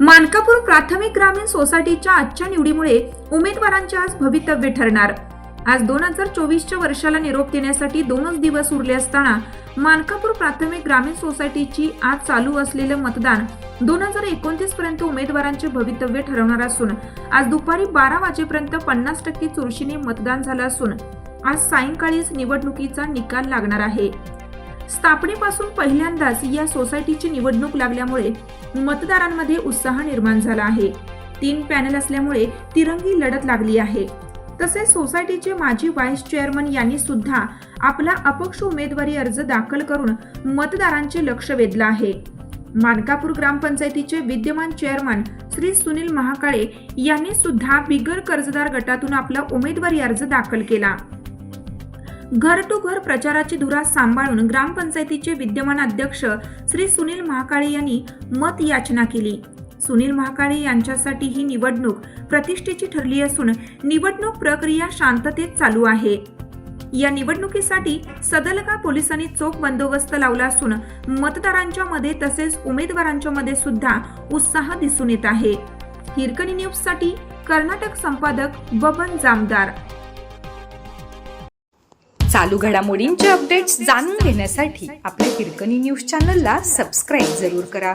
मानकापूर प्राथमिक ग्रामीण सोसायटीच्या आजच्या निवडीमुळे उमेदवारांचे आज भवितव्य ठरणार. आज दोन हजार चोवीसच्या वर्षाला निरोप देण्यासाठी दोनच दिवस उरले असताना मानकापूर प्राथमिक ग्रामीण सोसायटीची आज चालू असलेलं मतदान दोन हजार एकोणतीस पर्यंत उमेदवारांचे भवितव्य ठरवणार असून आज दुपारी बारा वाजेपर्यंत पन्नास टक्के चुरशीने मतदान झालं असून आज सायंकाळीच निवडणुकीचा निकाल लागणार आहे. स्थापनेपासून पहिल्यांदाच या सोसायटीची निवडणूक लागल्यामुळे मतदारांमध्ये उत्साह निर्माण झाला आहे. तीन पॅनल असल्यामुळे तिरंगी लढत लागली आहे. तसेच सोसायटीचे माजी व्हाईस चेअरमन यांनी सुद्धा आपला अपक्ष उमेदवारी अर्ज दाखल करून मतदारांचे लक्ष वेधलं आहे. मानकापूर ग्रामपंचायतीचे विद्यमान चेअरमन श्री सुनील महाकाळे यांनी सुद्धा बिगर कर्जदार गटातून आपला उमेदवारी अर्ज दाखल केला. घर टू घर प्रचाराची धुरा सांभाळून ग्रामपंचायतीचे विद्यमान अध्यक्ष श्री सुनील महाकाळे यांनी मत याचना केली. सुनील महाकाळे यांच्यासाठी ही निवडणूक प्रतिष्ठेची ठरली असून निवडणूक प्रक्रिया शांततेत चालू आहे. या निवडणुकीसाठी सदलगा पोलिसांनी चोख बंदोबस्त लावला असून मतदारांच्या मध्ये तसेच उमेदवारांच्या मध्ये सुद्धा उत्साह दिसून येत आहे. हिरकणी न्यूजसाठी कर्नाटक संपादक बबन जामदार. चालू घडामोडींचे अपडेट्स जाणून घेण्यासाठी आपल्या हिरकणी न्यूज चॅनलला सबस्क्राईब जरूर करा.